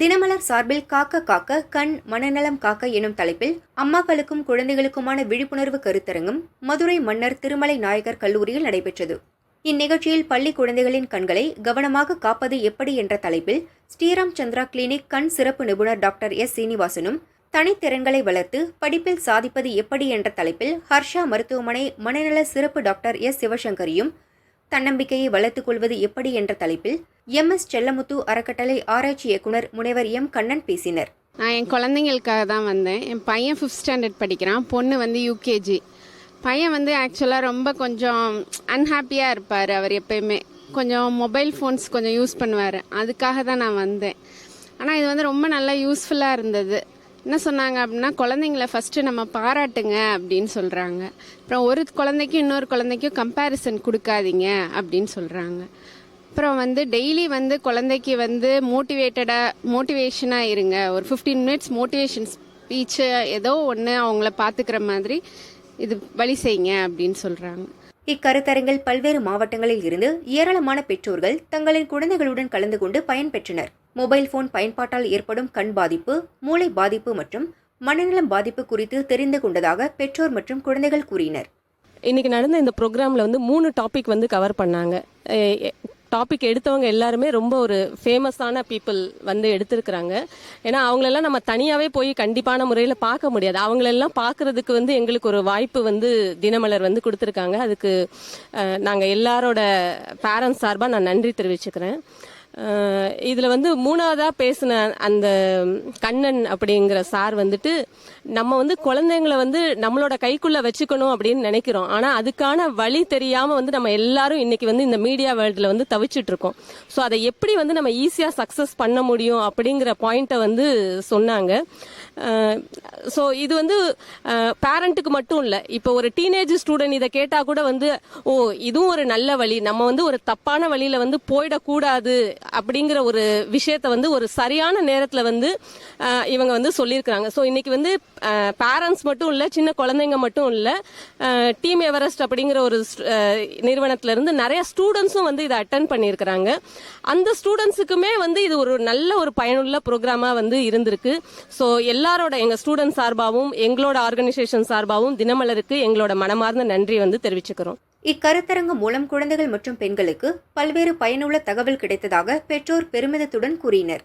தினமலர் சார்பில் காக்க காக்க கண் மனநலம் காக்க எனும் தலைப்பில் அம்மாக்களுக்கும் குழந்தைகளுக்குமான விழிப்புணர்வு கருத்தரங்கம் மதுரை மன்னர் திருமலை நாயகர் கல்லூரியில் நடைபெற்றது. இந்நிகழ்ச்சியில் பள்ளி குழந்தைகளின் கண்களை கவனமாக காப்பது எப்படி என்ற தலைப்பில் ஸ்ரீராம் சந்திரா கிளினிக் கண் சிறப்பு நிபுணர் டாக்டர் எஸ். சீனிவாசனும் தனித்திறன்களை வளர்த்து படிப்பில் சாதிப்பது எப்படி என்ற தலைப்பில் ஹர்ஷா மருத்துவமனை மனநல சிறப்பு டாக்டர் எஸ். சிவசங்கரியும் தன்னம்பிக்கையை வளர்த்துக் கொள்வது எப்படி என்ற தலைப்பில் எம். எஸ். செல்லமுத்து அறக்கட்டளை ஆராய்ச்சி இயக்குனர் முனைவர் எம். கண்ணன் பேசினர். நான் என் குழந்தைங்களுக்காக தான் வந்தேன். என் பையன் ஃபிஃப்த் ஸ்டாண்டர்ட் படிக்கிறான். பொண்ணு வந்து யூகேஜி பையன் வந்து ஆக்சுவலாக ரொம்ப கொஞ்சம் அன்ஹாப்பியாக இருப்பார் அவர் எப்பயுமே. கொஞ்சம் மொபைல் ஃபோன்ஸ் கொஞ்சம் யூஸ் பண்ணுவார். அதுக்காக தான் நான் வந்தேன். ஆனால் இது வந்து ரொம்ப நல்லா யூஸ்ஃபுல்லாக இருந்தது. என்ன சொன்னாங்க அப்படின்னா குழந்தைங்கள ஃபஸ்ட்டு நம்ம பாராட்டுங்க அப்படின்னு சொல்கிறாங்க அப்புறம் ஒரு குழந்தைக்கும் இன்னொரு குழந்தைக்கும் கம்பேரிசன் கொடுக்காதீங்க அப்படின்னு சொல்கிறாங்க அப்புறம் வந்து டெய்லி வந்து குழந்தைக்கு வந்து மோட்டிவேட்டடாக மோட்டிவேஷனாக இருங்க. ஒரு ஃபிஃப்டீன் மினிட்ஸ் மோட்டிவேஷன் ஸ்பீச்சு ஏதோ ஒன்று அவங்கள பார்த்துக்கிற மாதிரி இது வழி செய்யுங்க அப்படின்னு சொல்கிறாங்க இக்கருத்தரங்கில் பல்வேறு மாவட்டங்களில் இருந்து ஏராளமான பெற்றோர்கள் தங்களின் குழந்தைகளுடன் கலந்து கொண்டு பயன்பெற்றனர். மொபைல் போன் பயன்பாட்டால் ஏற்படும் கண் பாதிப்பு மூளை பாதிப்பு மற்றும் மனநலம் பாதிப்பு குறித்து தெரிந்து கொண்டதாக பெற்றோர் மற்றும் குழந்தைகள் கூறினர். இன்னைக்கு நடந்த இந்த ப்ரோக்ராமில் வந்து மூணு டாபிக் வந்து கவர் பண்ணாங்க. டாபிக் எடுத்தவங்க எல்லாருமே ரொம்ப ஒரு ஃபேமஸான பீப்புள் வந்து எடுத்திருக்கிறாங்க. ஏன்னா அவங்களெல்லாம் நம்ம தனியாகவே போய் கண்டிப்பான முறையில் பார்க்க முடியாது. அவங்களெல்லாம் பார்க்கறதுக்கு வந்து எங்களுக்கு ஒரு வாய்ப்பு வந்து தினமலர் வந்து கொடுத்துருக்காங்க. அதுக்கு நாங்கள் எல்லாரோட பேரண்ட்ஸ் சார்பாக நான் நன்றி தெரிவிச்சுக்கிறேன். இதில் வந்து மூணாவதாக பேசின அந்த கண்ணன் அப்படிங்கிற சார் வந்துட்டு நம்ம வந்து குழந்தைங்களை வந்து நம்மளோட கைக்குள்ளே வச்சுக்கணும் அப்படின்னு நினைக்கிறோம். ஆனால் அதுக்கான வழி தெரியாமல் வந்து நம்ம எல்லாரும் இன்னைக்கு வந்து இந்த மீடியா வேர்ல்டில் வந்து தவிச்சிட்டு இருக்கோம் ஸோ அதை எப்படி வந்து நம்ம ஈஸியாக சக்ஸஸ் பண்ண முடியும் அப்படிங்கிற பாயிண்ட்டை வந்து சொன்னாங்க. ஸோ இது வந்து பேரண்ட்டுக்கு மட்டும் இல்லை. இப்போ ஒரு டீனேஜ் ஸ்டூடெண்ட் இதை கேட்டால் கூட வந்து ஓ இதுவும் ஒரு நல்ல வழி. நம்ம வந்து ஒரு தப்பான வழியில் வந்து போயிடக்கூடாது அப்படிங்கிற ஒரு விஷயத்த வந்து ஒரு சரியான நேரத்தில் வந்து இவங்க வந்து சொல்லியிருக்கிறாங்க. ஸோ இன்னைக்கு வந்து பேரண்ட்ஸ் மட்டும் இல்லை சின்ன குழந்தைங்க மட்டும் இல்லை டீம் எவரெஸ்ட் அப்படிங்கிற ஒரு நிறுவனத்திலிருந்து நிறைய ஸ்டூடெண்ட்ஸும் வந்து இதை அட்டன் பண்ணியிருக்கிறாங்க. அந்த ஸ்டூடெண்ட்ஸுக்குமே வந்து இது ஒரு நல்ல ஒரு பயனுள்ள ப்ரோக்ராமாக வந்து இருந்திருக்கு. ஸோ எல்லாரோட எங்கள் ஸ்டூடெண்ட் சார்பாகவும் எங்களோட ஆர்கனைசேஷன் சார்பாகவும் தினமலருக்கு எங்களோட மனமார்ந்த நன்றி வந்து தெரிவிச்சுக்கிறோம். இக்கருத்தரங்கு மூலம் குழந்தைகள் மற்றும் பெண்களுக்கு பல்வேறு பயனுள்ள தகவல் கிடைத்ததாக பெற்றோர் பெருமிதத்துடன் கூறினர்.